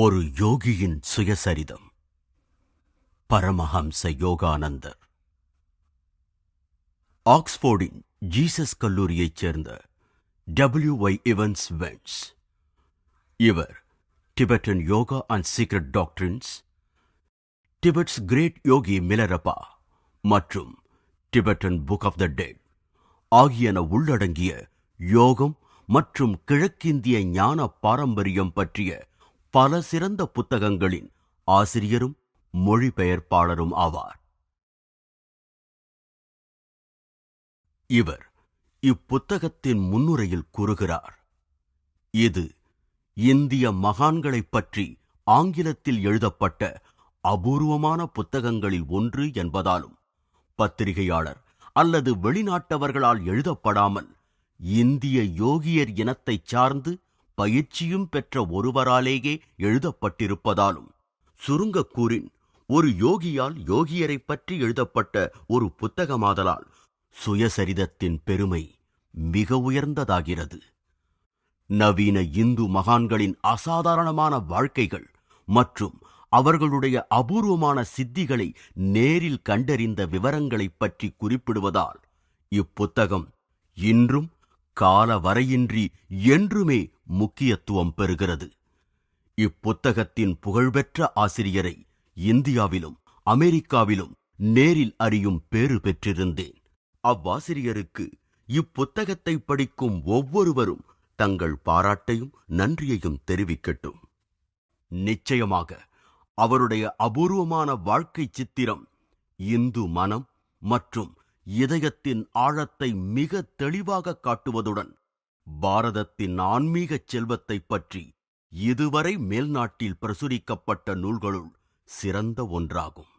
ஒரு யோகியின் சுயசரிதம். பரமஹம்ச யோகானந்தர். ஆக்ஸ்போர்டின் ஜீசஸ் கல்லூரியைச் சேர்ந்த டபிள்யூ ஒய் இவன்ஸ் வென்ஸ் இவர் Tibetan yoga and secret doctrines Tibet's great yogi Milarepa மற்றும் Tibetan book of the dead ஆகியன உள்ளடங்கிய யோகம் மற்றும் கிழக்கிந்திய ஞான பாரம்பரியம் பற்றிய பல சிறந்த புத்தகங்களின் ஆசிரியரும் மொழிபெயர்ப்பாளரும் ஆவார். இவர் இப்புத்தகத்தின் முன்னுரையில் கூறுகிறார் இது இந்திய மகான்களைப் பற்றி ஆங்கிலத்தில் எழுதப்பட்ட அபூர்வமான புத்தகங்களில் ஒன்று என்பதாலும் பத்திரிகையாளர் அல்லது வெளிநாட்டவர்களால் எழுதப்படாமல் இந்திய யோகியர் இனத்தைச் சார்ந்து பயிற்சியும் பெற்ற ஒருவராலேயே எழுதப்பட்டிருப்பதாலும் சுருங்க கூறின் ஒரு யோகியால் யோகியரைப் பற்றி எழுதப்பட்ட ஒரு புத்தகமாதலால் சுயசரிதத்தின் பெருமை மிக உயர்ந்ததாகிறது. நவீன இந்து மகான்களின் அசாதாரணமான வாழ்க்கைகள் மற்றும் அவர்களுடைய அபூர்வமான சித்திகளை நேரில் கண்டறிந்த விவரங்களைப் பற்றி குறிப்பிடுவதால் இப்புத்தகம் இன்றும் கால வரையின்றி என்றுமே முக்கியத்துவம் பெறுகிறது. இப்புத்தகத்தின் புகழ்பெற்ற ஆசிரியரை இந்தியாவிலும் அமெரிக்காவிலும் நேரில் அறியும் பேறு பெற்றிருந்தேன். அவ்வாசிரியருக்கு இப்புத்தகத்தை படிக்கும் ஒவ்வொருவரும் தங்கள் பாராட்டையும் நன்றியையும் தெரிவிக்கட்டும். நிச்சயமாக அவருடைய அபூர்வமான வாழ்க்கை சித்திரம் இந்து மனம் மற்றும் இதயத்தின் ஆழத்தை மிக தெளிவாக காட்டுவதுடன் பாரதத்தின் ஆன்மீகச் செல்வத்தைப் பற்றி இதுவரை மேல்நாட்டில் பிரசுரிக்கப்பட்ட நூல்களுள் சிறந்த ஒன்றாகும்.